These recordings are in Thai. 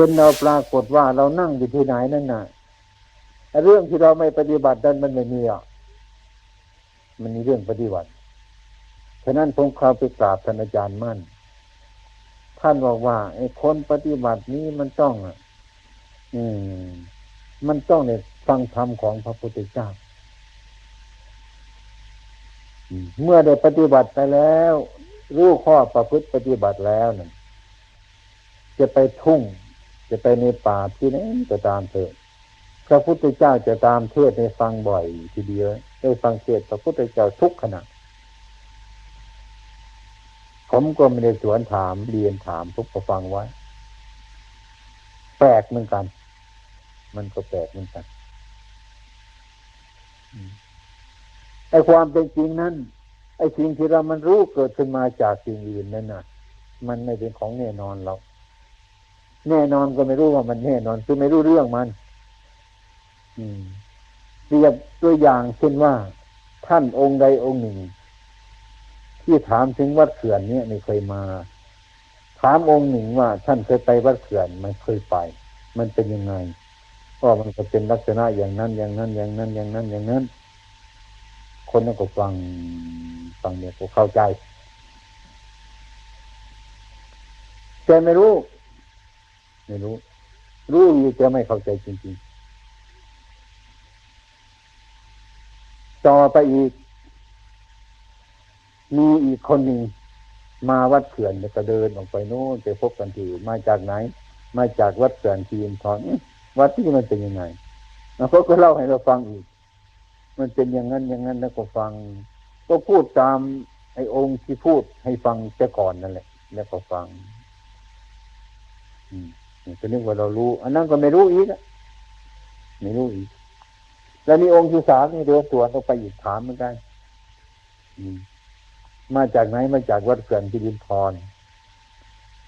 จนเราปรากฏว่าเรานั่งอยู่ที่ไหนนั่นน่ะเรื่องที่เราไม่ปฏิบัตินั้นมันไม่มีอะมันมีเรื่องปฏิบัติฉะนั้นผมเข้าไปกราบท่านอาจารย์มั่น ท่านบอกว่าไอ้คนปฏิบัตินี้มันต้องอะ อืม มันต้องเนี่ยฟังธรรมของพระพุทธเจ้าเมื่อได้ปฏิบัติไปแล้ว รู้ข้อประพฤติปฏิบัติแล้วนั่นจะไปทุ่ง จะไปในป่าที่ไหนก็ตามเถอะพระพุทธเจ้าจะตามเทศในฟังบ่อยทีเดียวได้ฟังเทศพระพุทธเจ้าทุกขณะผมก็ไม่ได้สวนถามเรียนถามทุกประฟังไว้ แปลกเหมือนกัน มันก็แปลกเหมือนกันไอ้ความเป็นจริงนั้นไอ้สิ่งที่เรามันรู้เกิดขึ้นมาจากสิ่งอื่นนั่นน่ะ มันไม่เป็นของแน่นอนเรา แน่นอนก็ไม่รู้ว่ามันแน่นอน คือไม่รู้เรื่องมัน อืมเรียบตัวอย่างเช่นว่า ท่านองค์ใดองค์หนึ่ง ที่ถามถึงวัดเขื่อนเนี่ยไม่เคยมา ถามองค์หนึ่งว่าท่านเคยไปวัดเขื่อนมันเคยไป มันเป็นยังไงก็มันก็เป็นลักษณะอย่างนั้น อย่างนั้น อย่างนั้น อย่างนั้น อย่างนั้น คนนั้นก็ฟังฟังเนี่ยก็เข้าใจแต่ไม่รู้ ไม่รู้ รู้อยู่แต่ไม่เข้าใจจริงๆ ต่อไปอีก มีอีกคนหนึ่งมาวัดเขื่อนก็เดินออกไปโน่นไปพบกันที่มาจากไหน มาจากวัดเขื่อนทีนทอนวัดที่มันเป็นยังไงแล้วเขาก็เล่าให้เราฟังอีก มันเป็นอย่างนั้นอย่างนั้นแล้วก็ฟัง ก็พูดตามไอ้องค์ที่พูดให้ฟังแต่ก่อนนั่นแหละ แล้วก็ฟัง อืม ก็นึกว่าเรารู้ อันนั้นก็ไม่รู้อีกไม่รู้อีก แล้วมีองค์ที่สามนี่เดินตัวต้องไปอีกถามเหมือนกันมาจากไหนมาจากวัดเกินพิรินทร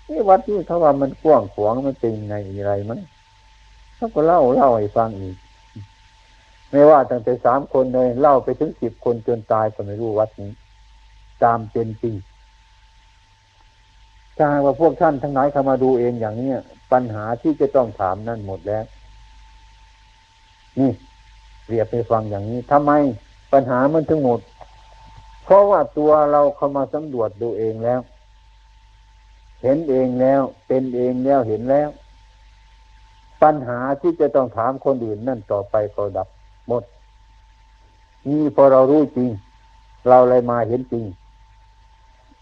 นี่วัดที่เขาว่ามันกว้างขวางมันเป็นไงอะไรมั้งเขาก็เล่าเล่าให้ฟังอีก ไม่ว่าตั้งแต่สามคนเลยเล่าไปถึงสิบคนจนตายก็ไม่รู้วัดนี้ ตามเป็นจริง ถ้าว่าพวกท่านทั้งหลายเข้ามาดูเองอย่างเนี้ยปัญหาที่จะต้องถามนั่นหมดแล้ว นี่เรียบไปฟังอย่างนี้ทำไมปัญหามันถึงหมด เพราะว่าตัวเราเข้ามาสำรวจดูเองแล้ว เห็นเองแล้ว เป็นเองแล้วเห็นแล้ว ปัญหาที่จะต้องถามคนอื่นนั่นต่อไปก็ดับหมดนี่พอเรารู้จริง เราเลยมาเห็นจริง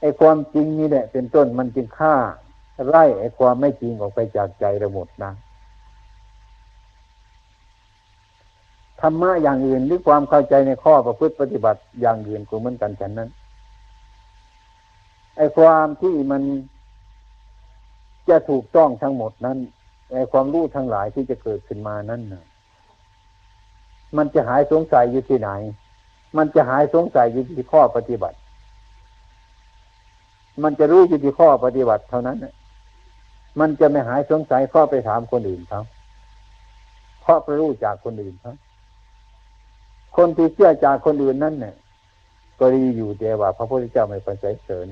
ไอ้ความจริงนี่แหละ เป็นต้นมันจึงฆ่าไล่ไอ้ความไม่จริงออกไปจากใจเราหมดนะธรรมะอย่างอื่นหรือความเข้าใจในข้อประพฤติปฏิบัติอย่างอื่นก็เหมือนกันฉันนั้นไอ้ความที่มันจะถูกต้องทั้งหมดนั้นไอ้ความรู้ทั้งหลายที่จะเกิดขึ้นมานั้นนะมันจะหายสงสัยอยู่ที่ไหน มันจะหายสงสัยอยู่ที่ข้อปฏิบัติ มันจะรู้อยู่ที่ข้อปฏิบัติเท่านั้นมันจะไม่หายสงสัยข้อไปถามคนอื่นเขาเพราะไปรู้จากคนอื่นเขาคนที่เชื่อจากคนอื่นนั่นเนี่ยก็ดีอยู่แต่ว่า พระพุทธเจ้าไม่ประใจเสริญ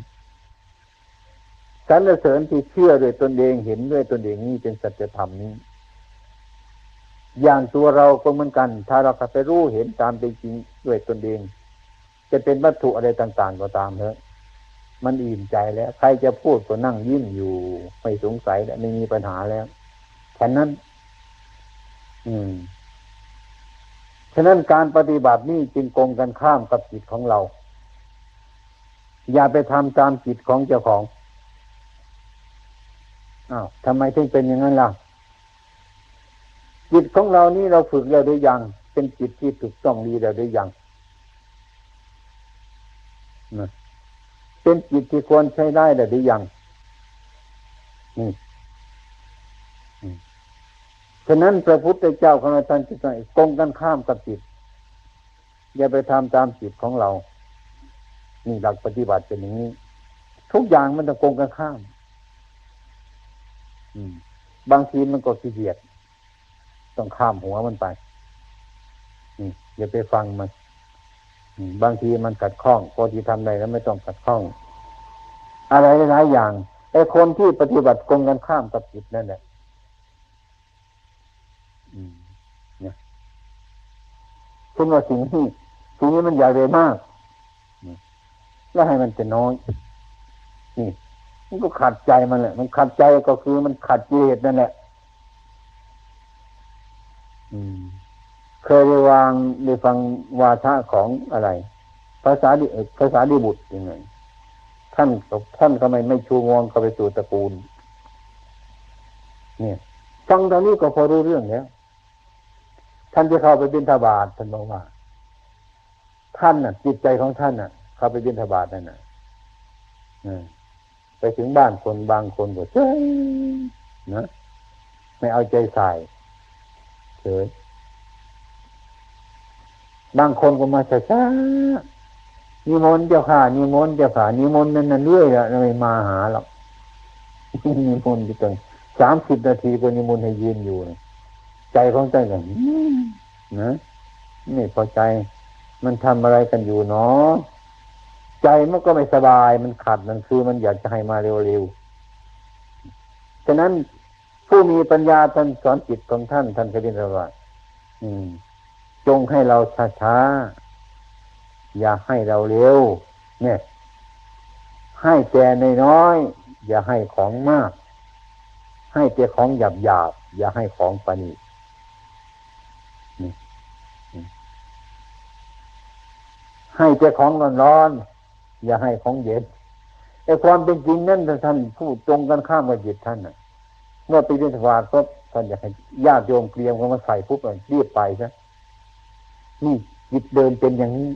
สรรเสริญที่เชื่อด้วยตนเองเห็นด้วยตนเองนี่เป็นสัจธรรมนี้ อย่างตัวเราก็เหมือนกัน ถ้าเราไปรู้เห็นตามเป็นจริงด้วยตนเอง จะเป็นวัตถุอะไรต่าง ๆ ก็ตามเถอะ มันอิ่มใจแล้ว ใครจะพูดก็นั่งยิ้มอยู่ ไม่สงสัยแล้วไม่มีปัญหาแล้วฉะนั้น อืมฉะนั้นการปฏิบัตินี่จึงกงกันข้ามกับจิตของเรา อย่าไปทำตามจิตของเจ้าของอ้าวทำไมถึงเป็นอย่างนั้นล่ะ จิตของเรานี่เราฝึกแล้วหรือยัง เป็นจิตที่ถูกต้องดีแล้วหรือยังนะ เป็นจิตที่ควรใช้ได้หรือยังนี่ฉะนั้นพระพุทธเจ้าของเราท่านจะต้องกงกันข้ามกับจิต อย่าไปทำตามจิตของเรา นี่หลักปฏิบัติเป็นอย่างนี้ ทุกอย่างมันต้องกงกันข้าม อืม บางทีมันก็ขี้เกียจต้องข้ามหัวมันไป นี่อย่าไปฟังมัน บางทีมันกัดข้องพอที่ทำได้แล้วไม่ต้องกัดข้อง อะไรหลายอย่างไอ้คนที่ปฏิบัติกงกันข้ามกับจิตนั่นแหละอืมเนี่ยคุณว่าสิ่งนี้สิ่งนี้มันอยากเลยมาก แล้วให้มันเป็นน้อย นี่ มันก็ขัดใจมันแหละ มันขัดใจก็คือมันขัดกิเลสนั่นแหละ อืม เคยได้วางได้ฟังวาทะของอะไร ภาษาดิภาษาดิบุตรยังไงท่านท่านทำไมไม่ชูงวงเข้าไปสู่ตระกูล เนี่ยฟังตอนนี้ก็พอรู้เรื่องแล้วท่านจะเข้าไปบิณฑบาตท่านบอกว่า ท่านน่ะ จิตใจของท่านน่ะ เข้าไปบิณฑบาตนั่นน่ะไปถึงบ้านคนบางคนก็เฉยนะไม่เอาใจใส่เฉย บางคนก็มาช้าๆนิมนต์เจ้าค่ะนิมนต์เจ้าค่ะนิมนต์นั่นน่ะเรื่อยละไม่มาหาหรอกนิมนต์อยู่ตรงสามสิบนาทีก็นิมนต์ให้ยืนอยู่ใจของใจกันนะไม่พอใจ มันทำอะไรกันอยู่เนาะใจมันก็ไม่สบายมันขัดมันคือมันอยากจะให้มาเร็วๆฉะนั้นผู้มีปัญญาท่านสอนจิตของท่านท่านก็เรียนว่าอืม จงให้เราช้าๆ อย่าให้เราเร็ว เนี่ย ให้แต่นน้อยๆ อย่าให้ของมาก ให้แต่ของหยาบหยาบอย่าให้ของปานีให้แต่ของร้อนๆ อย่าให้ของเย็นไอ้ความเป็นจริงนั่นท่านพูดตรงกันข้ามกับจิตท่านน่ะเมื่อไปเรียนสวาสก็ท่านอยากให้ญาติโยมเกลียมเขามาใส่ปุ๊บเลยรีบไปใช่ นี่จิตเดินเป็นอย่างนี้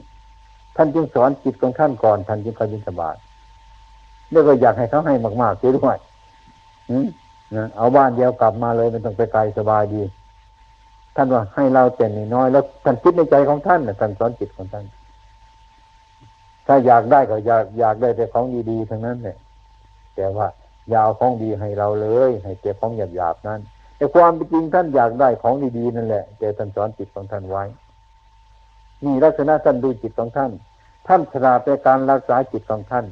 ท่านจึงสอนจิตของท่านก่อนท่านจึงไปบิณฑบาตแล้วก็อยากให้เขาให้มากๆเสียด้วยนะเอาบ้านเดียวกลับมาเลยมันต้องไปไกลสบายดี ท่านว่าให้เราแต่นน้อยแล้วท่านคิดในใจของท่านนะท่านสอนจิตของท่าน ถ้าอยากได้ก็อยากอยากได้แต่ของดีๆทั้งนั้นเนี่ยแต่ว่าอย่าเอาของดีให้เราเลย ให้แต่ของหยาบๆนั้นแต่ความเป็นจริงท่านอยากได้ของดีๆนั่นแหละแต่ท่านสอนจิตของท่านไว้ นี่ลักษณะท่านดูจิตของท่าน ท่านฉลาดในการรักษาจิตของท่าน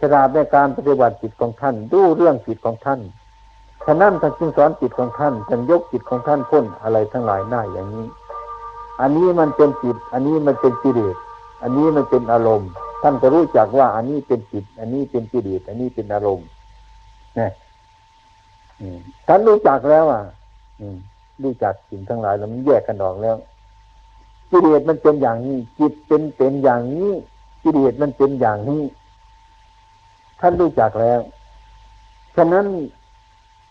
ฉลาดในการปฏิบัติจิตของท่าน ดูเรื่องจิตของท่านฉะนั้นท่านจึงสอนจิตของท่านท่านยกจิตของท่านพ้นอะไรทั้งหลายหน้าอย่างนี้ อันนี้มันเป็นจิต อันนี้มันเป็นกิเลสอันนี้มันเป็นอารมณ์ ท่านจะรู้จักว่า อันนี้เป็นจิต อันนี้เป็นกิเลสอันนี้เป็นอารมณ์นี่ท่านรู้จักแล้วอะรู้จักสิ่งทั้งหลายแล้วมันแยกกันออกแล้ว กิเลสมันเป็นอย่างนี้ จิตเป็นเป็นอย่างนี้ กิเลสมันเป็นอย่างนี้ท่านรู้จักแล้ว ฉะนั้น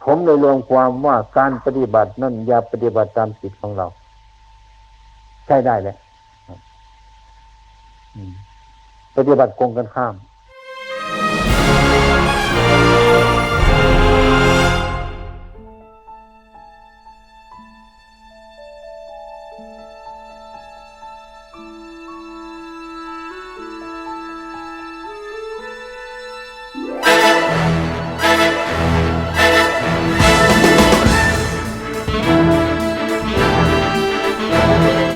ผมเลยรวมความว่าการปฏิบัตินั่นอย่าปฏิบัติตามจิตของเรา ใช่ได้เลยปฏิบัติกงกันข้าม